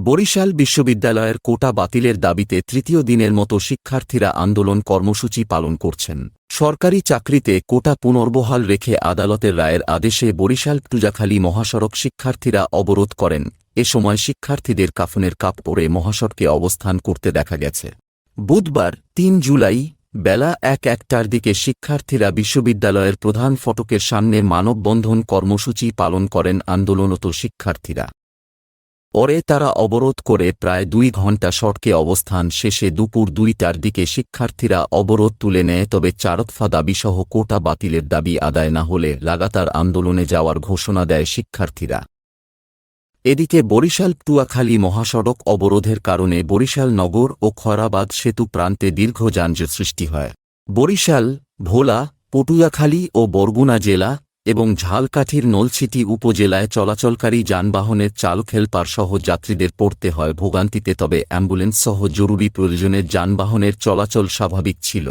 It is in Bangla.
বরিশাল বিশ্ববিদ্যালয়ের কোটা বাতিলের দাবিতে তৃতীয় দিনের মতো শিক্ষার্থীরা আন্দোলন কর্মসূচি পালন করছেন। সরকারি চাকরিতে কোটা পুনর্বহাল রেখে আদালতের রায়ের আদেশে বরিশাল টুজাখালী মহাসড়ক শিক্ষার্থীরা অবরোধ করেন। এ সময় শিক্ষার্থীদের কাফনের কাপ পরে মহাসড়কে অবস্থান করতে দেখা গেছে। বুধবার, তিন জুলাই, বেলা এক একটার দিকে শিক্ষার্থীরা বিশ্ববিদ্যালয়ের প্রধান ফটকের সামনে মানববন্ধন কর্মসূচি পালন করেন আন্দোলনত শিক্ষার্থীরা। পরে তারা অবরোধ করে প্রায় দুই ঘণ্টা সড়কে অবস্থান শেষে দুপুর দুইটার দিকে শিক্ষার্থীরা অবরোধ তুলে নেয়, তবে চারতফা দাবিসহ কোটা বাতিলের দাবি আদায় না হলে লাগাতার আন্দোলনে যাওয়ার ঘোষণা দেয় শিক্ষার্থীরা। এদিকে বরিশাল টুয়াখালী মহাসড়ক অবরোধের কারণে বরিশাল নগর ও খরাবাদ সেতু প্রান্তে দীর্ঘ যানজট সৃষ্টি হয়। বরিশাল, ভোলা, পটুয়াখালী ও বরগুনা জেলা এবং ঝালকাঠির নলছিটি উপজেলায় চলাচলকারী যানবাহনের চালক হেলপারসহ যাত্রীদের পড়তে হয় ভোগান্তিতে তবে অ্যাম্বুলেন্স সহ জরুরি প্রয়োজনের যানবাহনের চলাচল স্বাভাবিক ছিল।